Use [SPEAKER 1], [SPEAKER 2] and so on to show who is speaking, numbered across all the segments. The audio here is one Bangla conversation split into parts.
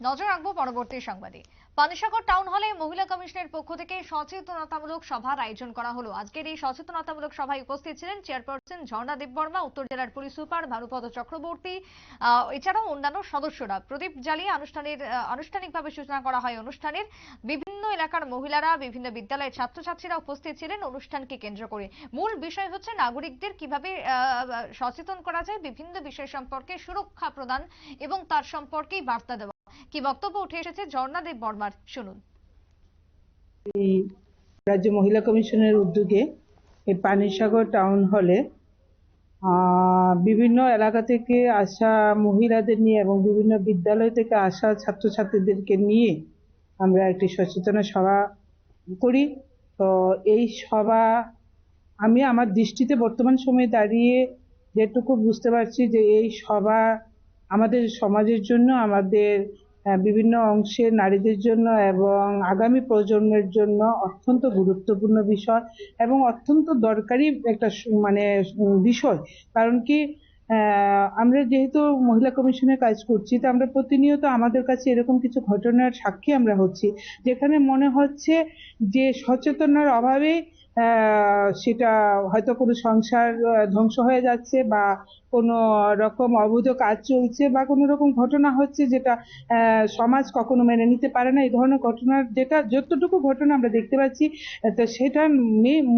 [SPEAKER 1] নজর রাখব পরবর্তী সংবাদে। পানিসাগর টাউন হলে মহিলা কমিশনের পক্ষ থেকে সচেতনতামূলক সভার আয়োজন করা হলো। আজকের এই সচেতনতামূলক সভায় উপস্থিত ছিলেন চেয়ারপারসন ঝর্ণা দেববর্মা উত্তর জেলার পুলিশ সুপার ভানুপদ চক্রবর্তী এছাড়াও অন্যান্য সদস্যরা। প্রদীপ জ্বালিয়ে আনুষ্ঠানিক আহ, আনুষ্ঠানিকভাবে সূচনা করা হয় অনুষ্ঠানের। বিভিন্ন এলাকার মহিলারা বিভিন্ন বিদ্যালয়ের ছাত্রছাত্রীরা উপস্থিত ছিলেন অনুষ্ঠানকে কেন্দ্র করে। মূল বিষয় হচ্ছে নাগরিকদের কীভাবে সচেতন করা যায় বিভিন্ন বিষয় সম্পর্কে সুরক্ষা প্রদান এবং তার সম্পর্কেই বার্তা দেওয়া। কি বক্তব্য উঠে এসেছে ঝর্ণা দেব বর্মার? শুনুন।
[SPEAKER 2] রাজ্য মহিলা কমিশনের উদ্যোগে এই পানিসাগর টাউন হলে বিভিন্ন এলাকা থেকে আসা মহিলাদের নিয়ে এবং বিভিন্ন বিদ্যালয় থেকে আসা ছাত্রছাত্রীদেরকে নিয়ে আমরা একটি সচেতন সভা করি। তো এই সভা, আমি আমার দৃষ্টিতে বর্তমান সময়ে দাঁড়িয়ে যেটুকু বুঝতে পারছি যে এই সভা আমাদের সমাজের জন্য, আমাদের বিভিন্ন অংশের নারীদের জন্য এবং আগামী প্রজন্মের জন্য অত্যন্ত গুরুত্বপূর্ণ বিষয় এবং অত্যন্ত দরকারি একটা মানে বিষয়। কারণ কি আমরা যেহেতু মহিলা কমিশনে কাজ করছি, তো আমরা প্রতিনিয়ত আমাদের কাছে এরকম কিছু ঘটনার সাক্ষী আমরা হচ্ছি, যেখানে মনে হচ্ছে যে সচেতনার অভাবে সেটা হয়তো কোনো সংসার ধ্বংস হয়ে যাচ্ছে বা কোনো রকম অবৈধ কাজ চলছে বা কোনো রকম ঘটনা হচ্ছে যেটা সমাজ কখনো মেনে নিতে পারে না। এই ধরনের ঘটনার যেটা, যতটুকু ঘটনা আমরা দেখতে পাচ্ছি, তো সেটার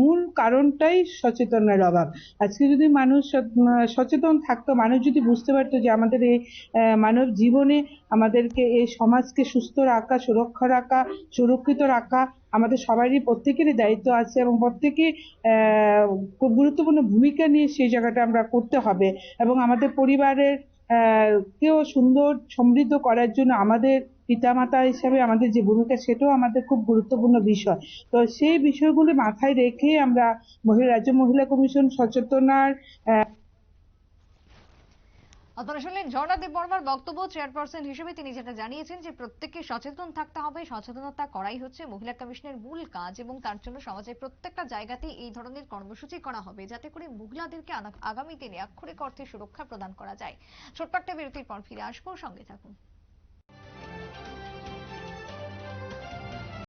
[SPEAKER 2] মূল কারণটাই সচেতনের অভাব। আজকে যদি মানুষ সচেতন থাকতো, মানুষ যদি বুঝতে পারতো যে আমাদের এই মানব জীবনে আমাদেরকে এই সমাজকে সুস্থ রাখা, সুরক্ষা রাখা, সুরক্ষিত রাখা আমাদের সবারই প্রত্যেকেরই দায়িত্ব আছে এবং প্রত্যেকে খুব গুরুত্বপূর্ণ ভূমিকা নিয়ে সেই জায়গাটা আমরা করতে হবে এবং আমাদের পরিবারের কেও সুন্দর, সমৃদ্ধ করার জন্য আমাদের পিতামাতা হিসাবে আমাদের যে ভূমিকা সেটাও আমাদের খুব গুরুত্বপূর্ণ বিষয়। তো সেই বিষয়গুলো মাথায় রেখে আমরা মহিলা, রাজ্য মহিলা কমিশন সচেতনার
[SPEAKER 1] আপনারা শুনলেন ঝর্ণা বক্তব্য চেয়ারপারসন হিসেবে তিনি যেটা জানিয়েছেন যে প্রত্যেককে সচেতন থাকতে হবে, সচেতনতা করাই হচ্ছে মহিলা কমিশনের মূল কাজ এবং তার জন্য সমাজের প্রত্যেকটা জায়গাতেই এই ধরনের কর্মসূচি করা হবে যাতে করে মহিলাদেরকে আগামী দিনে আক্ষরিক অর্থে সুরক্ষা প্রদান করা যায়। ছোট্ট একটা বিরতির পর ফিরে আসব, সঙ্গে থাকুন।